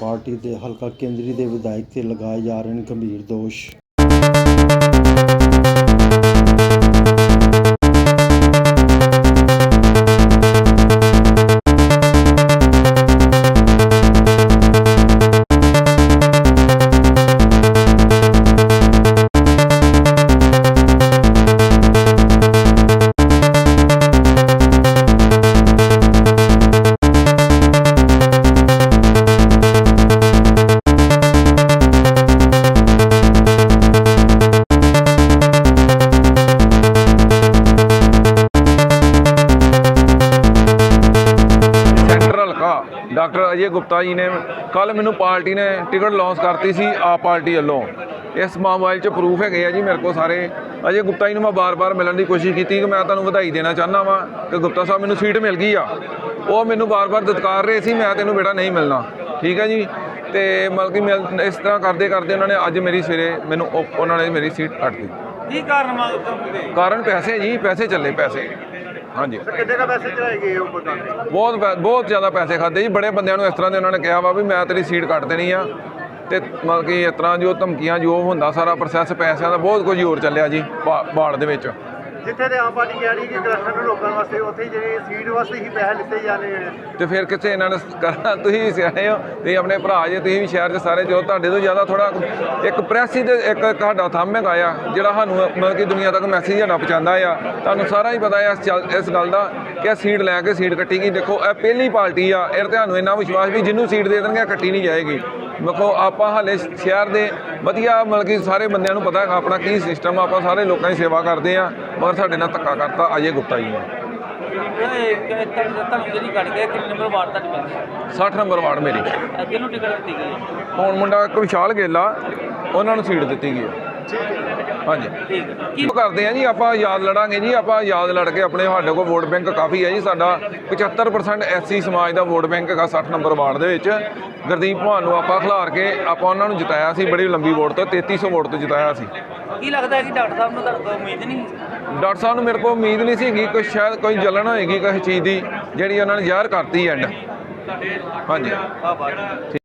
Party ਦੇ ਹਲਕਾ ਕੇਂਦਰੀ ਦੇ ਵਿਧਾਇਕ ਤੇ ਲਗਾਏ ਜਾ ਰਹੇ ਨੇ ਗੰਭੀਰ ਦੋਸ਼। ਡਾਕਟਰ ਅਜੇ ਗੁਪਤਾ ਜੀ ਨੇ ਕੱਲ ਮੈਨੂੰ ਪਾਰਟੀ ਨੇ ਟਿਕਟ ਲਾਂਚ ਕਰਤੀ ਸੀ ਆਪ ਪਾਰਟੀ ਵੱਲੋਂ। ਇਸ ਮੋਬਾਈਲ 'ਚ ਪ੍ਰੂਫ ਹੈਗੇ ਆ ਜੀ ਮੇਰੇ ਕੋਲ ਸਾਰੇ। ਅਜੇ ਗੁਪਤਾ ਜੀ ਨੂੰ ਮੈਂ ਬਾਰ-ਬਾਰ ਮਿਲਣ ਦੀ ਕੋਸ਼ਿਸ਼ ਕੀਤੀ ਕਿ ਮੈਂ ਤੁਹਾਨੂੰ ਵਧਾਈ ਦੇਣਾ ਚਾਹੁੰਦਾ ਵਾਂ ਕਿ ਗੁਪਤਾ ਸਾਹਿਬ ਮੈਨੂੰ ਸੀਟ ਮਿਲ ਗਈ ਆ। ਉਹ ਮੈਨੂੰ ਬਾਰ-ਬਾਰ ਦਤਕਾਰ ਰਹੇ ਸੀ ਮੈਂ ਤੈਨੂੰ ਬੇਟਾ ਨਹੀਂ ਮਿਲਣਾ। ਠੀਕ ਹੈ ਜੀ? ਤੇ ਮਤਲਬ ਕਿ ਮਿਲ- ਇਸ ਤਰ੍ਹਾਂ ਕਰਦੇ ਕਰਦੇ ਉਹਨਾਂ ਨੇ ਅੱਜ ਮੇਰੀ ਸਵੇਰੇ ਮੈਨੂੰ ਉਹ- ਉਹਨਾਂ ਨੇ ਮੇਰੀ ਸੀਟ ਕੱਟ ਦਿੱਤੀ। ਕੀ ਕਾਰਨ ਮੰਗਦੇ ਕਾਰਨ ਪੈਸੇ ਜੀ ਪੈਸੇ ਚੱਲੇ ਪੈਸੇ। ਹਾਂਜੀ। ਕਿੰਨੇ ਦਾ ਪੈਸੇ ਚੜਾਏ ਗਏ ਉਹ ਬਤਾਉਂਦੇ ਬਹੁਤ ਪੈ- ਬਹੁਤ ਜ਼ਿਆਦਾ ਪੈਸੇ ਖਾਦੇ ਜੀ। ਬੜੇ ਬੰਦਿਆਂ ਨੂੰ ਇਸ ਤਰ੍ਹਾਂ ਦੇ ਉਹਨਾਂ ਨੇ ਕਿਹਾ ਵਾ ਵੀ ਮੈਂ ਤੇਰੀ ਸੀਟ ਕੱਟ ਦੇਣੀ ਆ। ਤੇ ਮਤਲਬ ਕਿ ਇਸ ਤਰ੍ਹਾਂ ਜੋ ਧਮਕੀਆਂ ਜੋ ਹੁੰਦਾ ਸਾਰਾ ਪ੍ਰੋਸੈਸ ਪੈਸਿਆਂ ਦਾ ਬਹੁਤ ਕੁਝ ਹੋਰ ਚੱਲਿਆ ਜੀ ਬਾੜ ਦੇ ਵਿੱਚ। ਜਿੱਥੇ ਤੇ ਆਮ ਪਾਰਟੀ ਕਹਿ ਰਹੀ ਕਿ ਕਰਪਸ਼ਨ ਨੂੰ ਰੋਕਣ ਵਾਸਤੇ ਉੱਥੇ ਜਿਹੜੇ ਸੀਟ ਵਾਸਤੇ ਹੀ ਪੈਸੇ ਲਿੱਤੇ ਜਾਣੇ ਤੇ ਫਿਰ ਕਿੱਥੇ ਇਹਨਾਂ ਨੇ ਕਰਨਾ ਤੁਸੀਂ ਵੀ ਸਿਆਣੇ ਹੋ, ਤੁਸੀਂ ਆਪਣੇ ਭਰਾ ਜੇ, ਤੁਸੀਂ ਵੀ ਸ਼ਹਿਰ 'ਚ ਸਾਰੇ ਜੋ ਤੁਹਾਡੇ ਤੋਂ ਜ਼ਿਆਦਾ ਥੋੜਾ ਇੱਕ ਪ੍ਰੈਸ ਹੀ ਤੇ ਇੱਕ ਤੁਹਾਡਾ ਥੰਮ ਹੈਗਾ ਆ, ਜਿਹੜਾ ਸਾਨੂੰ ਮਤਲਬ ਕਿ ਦੁਨੀਆ ਤੱਕ ਮੈਸੇਜ ਸਾਡਾ ਪਹੁੰਚਾਉਂਦਾ ਆ। ਤੁਹਾਨੂੰ ਸਾਰਾ ਹੀ ਪਤਾ ਆ ਇਸ ਚੱਲ- ਇਸ ਗੱਲ ਦਾ ਕਿ ਇਹ ਸੀਟ ਲੈ ਕੇ ਸੀਟ ਕੱਟੀ ਗਈ। ਦੇਖੋ, ਇਹ ਪਹਿਲੀ ਪਾਰਟੀ ਆ, ਇਹ ਤੁਹਾਨੂੰ ਇੰਨਾ ਵਿਸ਼ਵਾਸ ਵੀ ਜਿਹਨੂੰ ਸੀਟ ਦੇ ਦੇਣਗੇ ਕੱਟੀ ਨਹੀਂ ਜਾਏਗੀ। ਦੇਖੋ, ਆਪਾਂ ਹਾਲੇ ਸ਼ਹਿਰ ਦੇ ਵਧੀਆ ਮਤਲਬ ਕਿ ਸਾਰੇ ਬੰਦਿਆਂ ਨੂੰ ਪਤਾ ਹੈਗਾ ਆਪਣਾ ਕੀ ਸਿਸਟਮ ਆ, ਆਪਾਂ ਸਾਰੇ ਲੋਕਾਂ ਦੀ ਸੇਵਾ ਕਰਦੇ ਆ। ਮਗਰ ਸਾਡੇ ਨਾਲ ਧੱਕਾ ਕਰਤਾ ਅਜੇ ਗੁਪਤਾ ਜੀ ਨੇ ਤੁਹਾਨੂੰ ਜਿਹੜੀ ਕੱਢ ਕੇ ਕਿੰਨੇ ਨੰਬਰ ਵਾਰਡ ਤੱਕ ਮਿਲਦੀ 60 ਨੰਬਰ ਵਾਰਡ ਮੇਰੀ ਟਿਕਟ ਦਿੱਤੀ ਗਈ ਹੁਣ ਮੁੰਡਾ ਇੱਕ ਵਿਸ਼ਾਲ ਗੇਲਾ ਉਹਨਾਂ ਨੂੰ ਸੀਟ ਦਿੱਤੀ ਗਈ ਹੈ। ਹਾਂਜੀ। ਕੀ ਕਰਦੇ ਆ ਜੀ? ਆਪਾਂ ਯਾਦ ਲੜਾਂਗੇ ਜੀ। ਆਪਾਂ ਯਾਦ ਲੜ ਕੇ ਆਪਣੇ ਸਾਡੇ ਕੋਲ ਵੋਟ ਬੈਂਕ ਕਾਫੀ ਹੈ ਜੀ। ਸਾਡਾ 75% ਐਸਸੀ ਸਮਾਜ ਦਾ ਵੋਟ ਬੈਂਕ ਹੈਗਾ 60 ਨੰਬਰ ਵਾਰਡ ਦੇ ਵਿੱਚ। ਗੁਰਦੀਪ ਭਾਨ ਨੂੰ ਆਪਾਂ ਖਿਲਾਰ ਕੇ ਆਪਾਂ ਉਹਨਾਂ ਨੂੰ ਜਿਤਾਇਆ ਸੀ ਬੜੀ ਲੰਬੀ ਵੋਟ ਤੋਂ 3300 ਵੋਟ ਤੋਂ ਜਿਤਾਇਆ ਸੀ। ਕੀ ਲੱਗਦਾ ਕਿ ਡਾਕਟਰ ਸਾਹਿਬ ਨੂੰ ਤੁਹਾਡੇ ਤੋਂ ਉਮੀਦ ਨਹੀਂ ਡਾਕਟਰ ਸਾਹਿਬ ਨੂੰ ਮੇਰੇ ਕੋਲ ਉਮੀਦ ਨਹੀਂ ਸੀਗੀ। ਕੋਈ ਸ਼ਾਇਦ ਕੋਈ ਜਲਨ ਹੋਏਗੀ ਕਿਸੇ ਚੀਜ਼ ਦੀ ਜਿਹੜੀ ਉਹਨਾਂ ਨੇ ਜ਼ਾਹਰ ਕਰਤੀ ਐਂਡ ਹਾਂਜੀ। ਆ ਬਾਤ ਠੀਕ